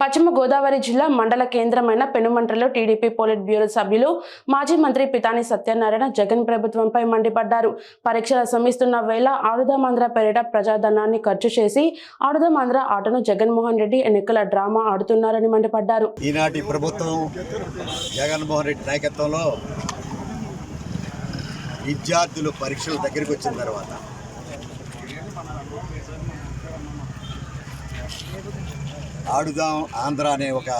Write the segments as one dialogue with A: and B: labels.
A: పశ్చిమ గోదావరి జిల్లా మండల కేంద్రమైన పెనుమంట్రలో టీడీపీ పోలిట్ బ్యూరో సభ్యులు మాజీ మంత్రి పితాని సత్యనారాయణ జగన్ ప్రభుత్వంపై మండిపడ్డారు. పరీక్షలు శ్రమిస్తున్న వేళ ఆడుదామాంధ్ర పేరిట ప్రజాధనాన్ని ఖర్చు చేసి ఆడుదామాంధ్ర ఆటను జగన్మోహన్ రెడ్డి ఎన్నికల డ్రామా ఆడుతున్నారని మండిపడ్డారు.
B: ఈనాటి ప్రభుత్వం జగన్మోహన్ రెడ్డి నాయకత్వంలో విద్యార్థులు పరీక్షలు దగ్గరికి వచ్చిన తర్వాత ఆడుదాం ఆంధ్ర అనే ఒక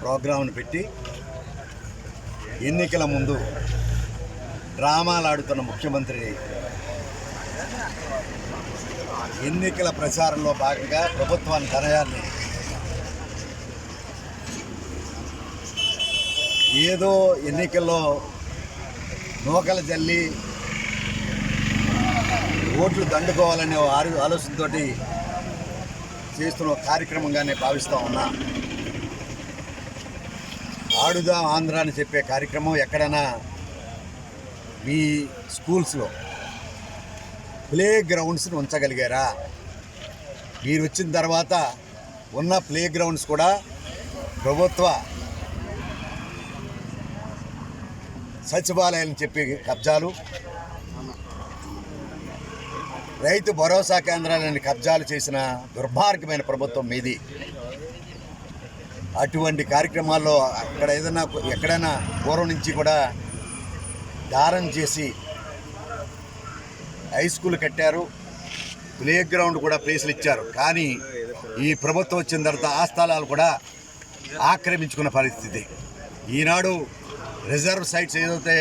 B: ప్రోగ్రాంను పెట్టి ఎన్నికల ముందు డ్రామాలు ఆడుతున్న ముఖ్యమంత్రి ఎన్నికల ప్రచారంలో భాగంగా ప్రభుత్వాన్ని ధనయాన్ని ఏదో ఎన్నికల్లో నూకలు జల్లి ఓట్లు దండుకోవాలనే ఆలోచనతోటి చేస్తున్న కార్యక్రమంగానే భావిస్తూ ఉన్నా. ఆడుదాం ఆంధ్ర అని చెప్పే కార్యక్రమం ఎక్కడైనా మీ స్కూల్స్లో ప్లే గ్రౌండ్స్ని ఉంచగలిగారా? మీరు వచ్చిన తర్వాత ఉన్న ప్లే గ్రౌండ్స్ కూడా ప్రభుత్వ సచివాలయాలని చెప్పి కబ్జాలు. రైతు భరోసా కేంద్రాలని కబ్జాలు చేసిన దుర్భార్గమైన ప్రభుత్వం మీది. అటువంటి కార్యక్రమాల్లో అక్కడ ఏదైనా ఎక్కడైనా పూర్వం నుంచి కూడా దారం చేసి హై స్కూల్ కట్టారు ప్లే గ్రౌండ్ కూడా ప్లేసులు ఇచ్చారు. కానీ ఈ ప్రభుత్వం వచ్చిన తర్వాత ఆ స్థలాలు కూడా ఆక్రమించుకున్న పరిస్థితి. ఈనాడు రిజర్వ్ సైట్స్ ఏదైతే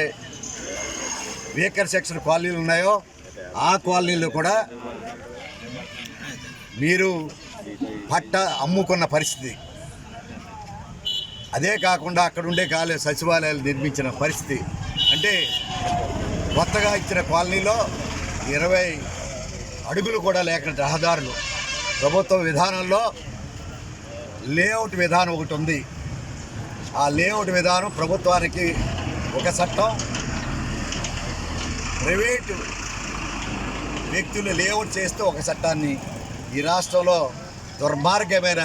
B: వీకర్ సెక్షన్ కాలనీలు ఉన్నాయో ఆ కాలనీలో కూడా మీరు పట్ట అమ్ముకున్న పరిస్థితి. అదే కాకుండా అక్కడ ఉండే కాలేజ్ సచివాలయాలు నిర్మించిన పరిస్థితి. అంటే కొత్తగా ఇచ్చిన కాలనీలో ఇరవై అడుగులు కూడా లేక రహదారులు. ప్రభుత్వ విధానంలో లేఅవుట్ విధానం ఒకటి ఉంది. ఆ లేఅవుట్ విధానం ప్రభుత్వానికి ఒక చట్టం ప్రైవేటు వ్యక్తులు లేఅవుట్ చేస్తూ ఒక చట్టాన్ని ఈ రాష్ట్రంలో దుర్మార్గమైన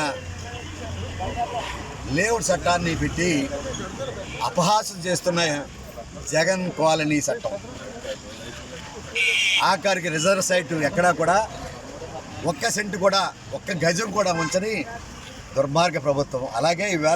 B: లేఅవుట్ చట్టాన్ని పెట్టి అపహాసం చేస్తున్న జగన్ కాలనీ చట్టం. ఆఖరికి రిజర్వ్ సైట్ ఎక్కడా కూడా ఒక్క సెంటు కూడా ఒక్క గజం కూడా ఉంచని దుర్మార్గ ప్రభుత్వం. అలాగే